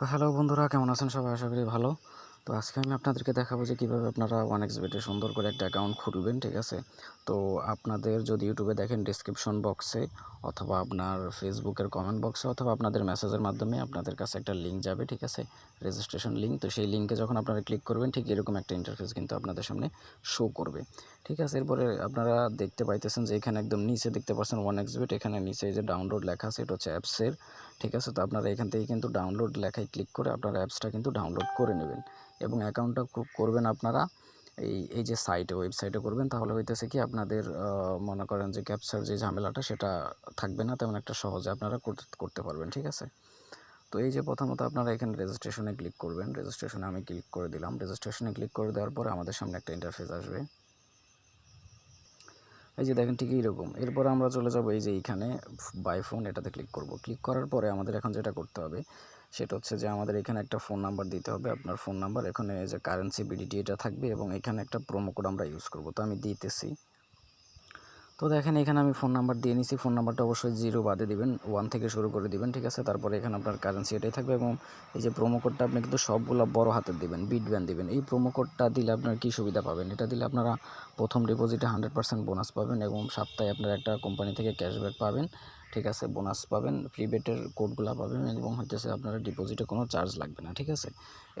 Hello বন্ধুরা কেমন আছেন সবাই? আশা করি ভালো। তো আজকে আমি আপনাদেরকে দেখাবো যে কীভাবে আপনারা ওয়ান এক্স বেটে সুন্দর করে একটা অ্যাকাউন্ট খুলবেন, ঠিক আছে? তো আপনাদের যদি ইউটিউবে দেখেন ডিসক্রিপশন বক্সে অথবা আপনার ফেসবুকের কমেন্ট বক্সে অথবা আপনাদের মেসেজের মাধ্যমে আপনাদের কাছে একটা লিঙ্ক যাবে, ঠিক আছে? রেজিস্ট্রেশন লিঙ্ক তো সেই লিঙ্কে যখন আপনারা ক্লিক করবেন, ঠিক এরকম একটা ইন্টারফেস কিন্তু আপনাদের সামনে শো করবে। ঠিক আছে? এরপরে আপনারা দেখতে পাইতেছেন যে এখানে একদম নিচে দেখতে পাচ্ছেন ওয়ান এক্স বেট এখানে নিচে যে ডাউনলোড লেখা আছে, এটা হচ্ছে অ্যাপসের ঠিক আছে? তো আপনারা এখান থেকে কিন্তু ডাউনলোড লেখায় ক্লিক করে আপনারা অ্যাপসটা কিন্তু ডাউনলোড করে নেবেন। এবং অ্যাকাউন্টটা করবেন আপনারা, এই এই যে সাইটে, ওয়েবসাইটে করবেন, তাহলে হইতেছে কি আপনাদের মনে করেন যে ক্যাপচার যে ঝামেলাটা, সেটা থাকবে না, তেমন একটা সহজে আপনারা করতে পারবেন, ঠিক আছে? তো এই যে প্রথমত আপনারা এখানে রেজিস্ট্রেশনে ক্লিক করবেন রেজিস্ট্রেশনে আমি ক্লিক করে দিলাম রেজিস্ট্রেশনে ক্লিক করে দেওয়ার পরে আমাদের সামনে একটা ইন্টারফেস আসবে। এই যে দেখেন ঠিক এইরকম, এরপর আমরা চলে যাব এই যে এইখানে বাই ফোন এটাতে ক্লিক করব ক্লিক করার পরে আমাদের এখন যেটা করতে হবে সেটা হচ্ছে যে আমাদের এখানে একটা ফোন নাম্বার দিতে হবে। আপনার ফোন নাম্বার এখানে যে কারেন্সি বিডিটি এটা থাকবে এবং এখানে একটা প্রোমো কোড আমরা ইউজ করব। তো আমি দিতেছি। তো দেখেন এখানে আমি ফোন নাম্বার দিয়ে নিছি। ফোন নাম্বারটা অবশ্যই জিরো বাদে দিবেন ওয়ান থেকে শুরু করে দিবেন, ঠিক আছে? তারপরে এখানে আপনার কারেন্সি এটাই থাকবে এবং এই যে প্রোমো কোডটা আপনি কিন্তু সবগুলো বড় হাতের দিবেন বিট ব্যান দিবেন। এই প্রোমো কোডটা দিলে আপনার কী সুবিধা পাবেন? এটা দিলে আপনারা প্রথম ডিপোজিটে হান্ড্রেড পার্সেন্ট বোনাস পাবেন এবং সপ্তাহে আপনার একটা কোম্পানি থেকে ক্যাশব্যাক পাবেন। ঠিক আছে বোনাস পাবেন প্রিপেডের কোডগুলো পাবেন এবং হইতেছে আপনার ডিপোজিটে কোনো চার্জ লাগবে না, ঠিক আছে?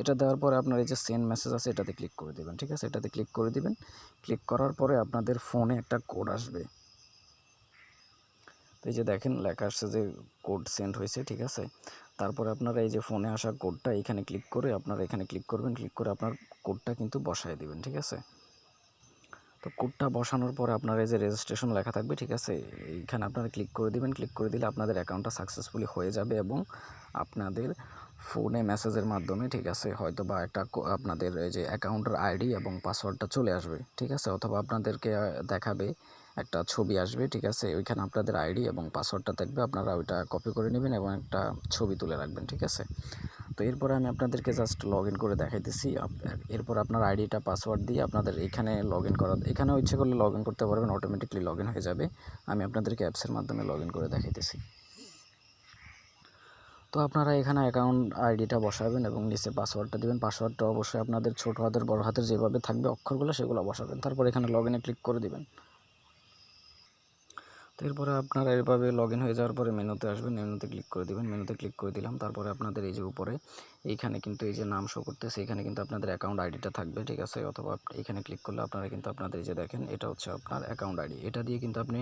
এটা দেওয়ার পরে আপনার এই যে সেন্ড মেসেজ আছে, এটাতে ক্লিক করে দেবেন, ঠিক আছে? এটাতে ক্লিক করে দিবেন ক্লিক করার পরে আপনাদের ফোনে একটা কোড আসবে। এই যে দেখেন, লেখা আসছে যে কোড সেন্ড হয়েছে, ঠিক আছে? তারপরে আপনারা এই যে ফোনে আসা কোডটা এখানে ক্লিক করে, আপনারা এখানে ক্লিক করবেন ক্লিক করে আপনার কোডটা কিন্তু বসায় দিবেন, ঠিক আছে? তো কোডটা বসানোর পরে আপনার এই যে রেজিস্ট্রেশন লেখা থাকবে, ঠিক আছে? এইখানে আপনারা ক্লিক করে দিবেন ক্লিক করে দিলে আপনাদের অ্যাকাউন্টটা সাকসেসফুলি হয়ে যাবে এবং আপনাদের ফোনে মেসেজের মাধ্যমে, ঠিক আছে? হয়তো বা একটা আপনাদের এই যে অ্যাকাউন্টের আইডি এবং পাসওয়ার্ডটা চলে আসবে, ঠিক আছে? অথবা আপনাদেরকে দেখাবে, একটা ছবি আসবে, ঠিক আছে? ওইখানে আপনাদের আইডি এবং পাসওয়ার্ডটা থাকবে, আপনারা ওইটা কপি করে নেবেন এবং একটা ছবি তুলে রাখবেন, ঠিক আছে? তো এরপরে আমি আপনাদেরকে জাস্ট লগ ইন করে দেখাইতেছি। এরপর আপনার আইডিটা পাসওয়ার্ড দিয়ে আপনাদের এখানে লগ ইন করা এখানে ইচ্ছে করলে লগ ইন করতে পারবেন অটোমেটিকলি লগ ইন হয়ে যাবে। আমি আপনাদেরকে অ্যাপসের মাধ্যমে লগ ইন করে দেখাইতেছি। তো আপনারা এখানে অ্যাকাউন্ট আইডিটা বসাবেন এবং নিচে পাসওয়ার্ডটা দেবেন। পাসওয়ার্ডটা অবশ্যই আপনাদের ছোটো হাতের, বড় হাতের যেভাবে থাকবে অক্ষরগুলো সেগুলো বসাবেন। তারপর এখানে লগ ইনে ক্লিক করে দেবেন। এরপরে আপনারা এভাবে লগ ইন হয়ে যাওয়ার পরে মেনুতে আসবেন। মেনুতে ক্লিক করে দেবেন। মেনুতে ক্লিক করে দিলাম। তারপরে আপনাদের এই যে উপরে, এইখানে কিন্তু এই যে নাম শো করতেছে, এখানে কিন্তু আপনাদের অ্যাকাউন্ট আইডিটা থাকবে, ঠিক আছে? অথবা এখানে ক্লিক করলে আপনারা কিন্তু আপনাদের এই যে দেখেন, এটা হচ্ছে আপনার অ্যাকাউন্ট আইডি এটা দিয়ে কিন্তু আপনি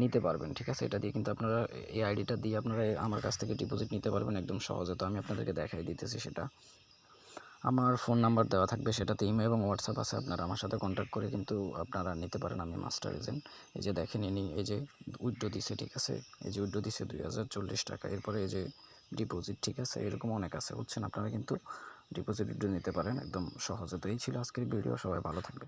নিতে পারবেন, ঠিক আছে? এটা দিয়ে কিন্তু আপনারা এই আইডিটা দিয়ে আপনারা আমার কাছ থেকে ডিপোজিট নিতে পারবেন একদম সহজে। তো আমি আপনাদেরকে দেখাই দিতেছি সেটা। আমার ফোন নাম্বার দেওয়া থাকবে, সেটাতে ইমেল এবং হোয়াটসঅ্যাপ আছে, আপনারা আমার সাথে কন্ট্যাক্ট করে কিন্তু আপনারা নিতে পারেন আমি মাস্টার এজেন্ট এই যে দেখেন ইনি, এই যে উইড্রো দিছে, ঠিক আছে? এই যে উইড্রো দিছে দুই হাজার চল্লিশ টাকা, এরপরে এই যে ডিপোজিট ঠিক আছে? এরকম অনেক আছে হচ্ছেন আপনারা কিন্তু ডিপোজিট উইড্রো নিতে পারেন, একদম সহজে। তো এই ছিল আজকের ভিডিও সবাই ভালো থাকবে